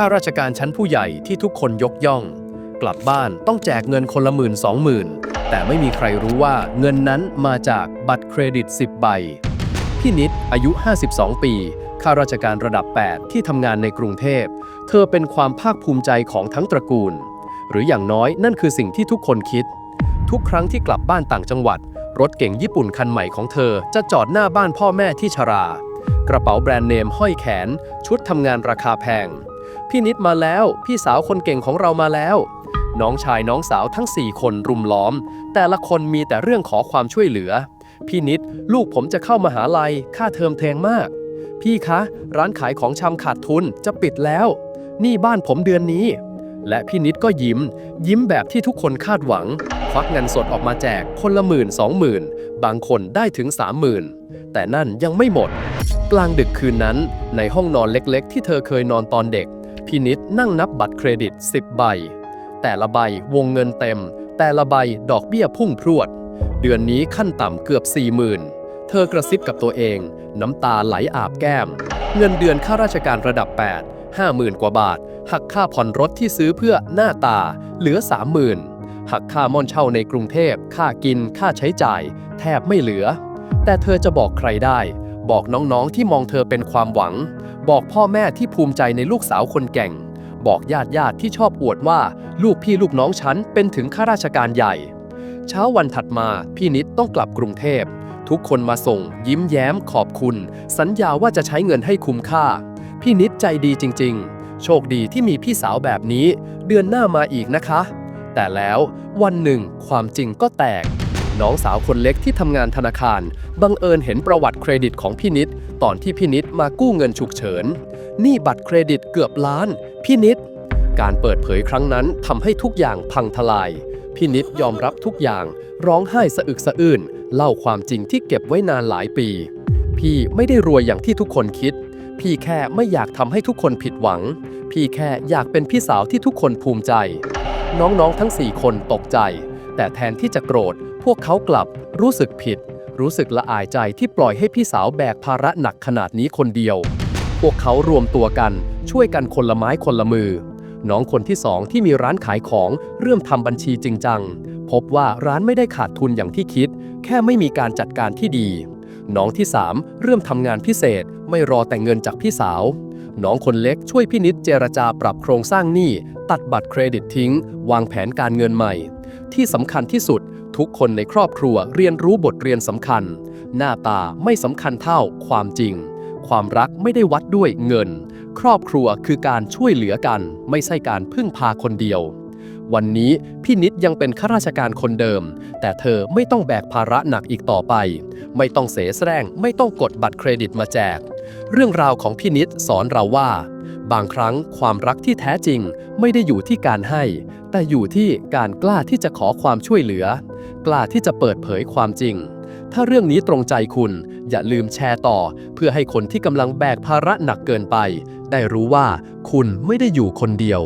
ข้าราชการชั้นผู้ใหญ่ที่ทุกคนยกย่อง กลับบ้านต้องแจกเงินคนละหมื่นสองหมื่นแต่ไม่มีใครรู้ว่าเงินนั้นมาจากบัตรเครดิต 10 ใบ พี่นิดอายุ 52 ปีข้าราชการระดับ 8 ที่ทำงานในกรุงเทพ เธอเป็นความภาคภูมิใจของทั้งตระกูล หรืออย่างน้อยนั่นคือสิ่งที่ทุกคนคิด ทุกครั้งที่กลับบ้านต่างจังหวัด รถเก่งญี่ปุ่นคันใหม่ของเธอจะจอดหน้าบ้านพ่อแม่ที่ชรา กระเป๋าแบรนด์เนมห้อยแขน ชุดทำงานราคาแพง พี่นิดมาแล้ว พี่สาวคนเก่งของเรามาแล้ว น้องชายน้องสาวทั้ง 4 คนรุมล้อม แต่ละคนมีแต่เรื่องขอความช่วยเหลือ พี่นิดลูกผมจะเข้ามาหาลัยค่าเทอมแพงมาก พี่คะ ร้านขายของชำขาดทุนจะปิดแล้ว นี่บ้านผมเดือนนี้ และพี่นิดก็ยิ้ม ยิ้มแบบที่ทุกคนคาดหวัง ควักเงินสดออกมาแจกคนละหมื่นสองหมื่นบางคนได้ถึงสามหมื่นแต่นั่นยังไม่หมด กลางดึกคืนนั้น ในห้องนอนเล็กๆ ที่เธอเคยนอนตอนเด็ก พี่นิดนั่งนับบัตรเครดิต 10 ใบ แต่ละใบวงเงินเต็ม แต่ละใบดอกเบี้ยพุ่งพรวด เดือนนี้ขั้นต่ำเกือบ 40,000 เธอกระซิบกับตัวเอง น้ำตาไหลอาบแก้ม เงินเดือนข้าราชการระดับ 8 50,000 กว่าบาท หักค่าผ่อนรถที่ซื้อเพื่อหน้าตา เหลือ 30,000 หักค่าม่อนเช่าในกรุงเทพ ค่ากิน ค่าใช้จ่าย แทบไม่เหลือ แต่เธอจะบอกใครได้ บอกน้องๆที่มองเธอเป็นความหวัง บอกพ่อแม่ที่ภูมิใจในลูกสาวคนเก่ง บอกญาติญาติที่ชอบอวดว่าลูกพี่ลูกน้องฉันเป็นถึงข้าราชการใหญ่ เช้าวันถัดมาพี่นิดต้องกลับกรุงเทพ ทุกคนมาส่ง ยิ้มแย้มขอบคุณ สัญญาว่าจะใช้เงินให้คุ้มค่า พี่นิดใจดีจริง ๆ โชคดีที่มีพี่สาวแบบนี้ เดือนหน้ามาอีกนะคะ แต่แล้ววันหนึ่งความจริงก็แตก น้องสาวคนเล็กที่ทำงานธนาคาร บังเอิญเห็นประวัติเครดิตของพี่นิด ตอนที่พี่นิดมากู้เงินฉุกเฉินหนี่บัตรเครดิตเกือบล้าน พี่นิด การเปิดเผยครั้งนั้นทำให้ทุกอย่างพังทลาย พี่นิดยอมรับทุกอย่าง ร้องไห้สะอึกสะอื้นเล่าความจริงที่เก็บไว้นานหลายปี พี่ไม่ได้รวยอย่างที่ทุกคนคิด พี่แค่ไม่อยากทำให้ทุกคนผิดหวัง พี่แค่อยากเป็นพี่สาวที่ทุกคนภูมิใจ น้องๆทั้ง 4 คนตกใจ แต่แทนที่จะโกรธ พวกเขากลับรู้สึกผิด รู้สึกละอายใจที่ปล่อยให้พี่สาวแบกภาระหนักขนาดนี้คนเดียว พวกเขารวมตัวกันช่วยกันคนละไม้คนละมือ น้องคนที่สองที่มีร้านขายของเริ่มทำบัญชีจริงจัง พบว่าร้านไม่ได้ขาดทุนอย่างที่คิด แค่ไม่มีการจัดการที่ดี น้องที่สามเริ่มทำงานพิเศษ ไม่รอแต่เงินจากพี่สาวน้องคนเล็กช่วยพี่นิดเจรจาปรับโครงสร้างหนี้ ตัดบัตรเครดิตทิ้ง วางแผนการเงินใหม่ ที่สำคัญที่สุด ทุกคนในครอบครัวเรียนรู้บทเรียนสำคัญ หน้าตาไม่สำคัญเท่าความจริง ความรักไม่ได้วัดด้วยเงิน ครอบครัวคือการช่วยเหลือกัน ไม่ใช่การพึ่งพาคนเดียว วันนี้พี่นิดยังเป็นข้าราชการคนเดิม แต่เธอไม่ต้องแบกภาระหนักอีกต่อไป ไม่ต้องเสแสร้งไม่ต้องกดบัตรเครดิตมาแจก เรื่องราวของพี่นิดสอนเราว่า บางครั้งความรักที่แท้จริงไม่ได้อยู่ที่การให้ แต่อยู่ที่การกล้าที่จะขอความช่วยเหลือ กล้าที่จะเปิดเผยความจริง ถ้าเรื่องนี้ตรงใจคุณ อย่าลืมแชร์ต่อ เพื่อให้คนที่กำลังแบกภาระหนักเกินไป ได้รู้ว่าคุณไม่ได้อยู่คนเดียว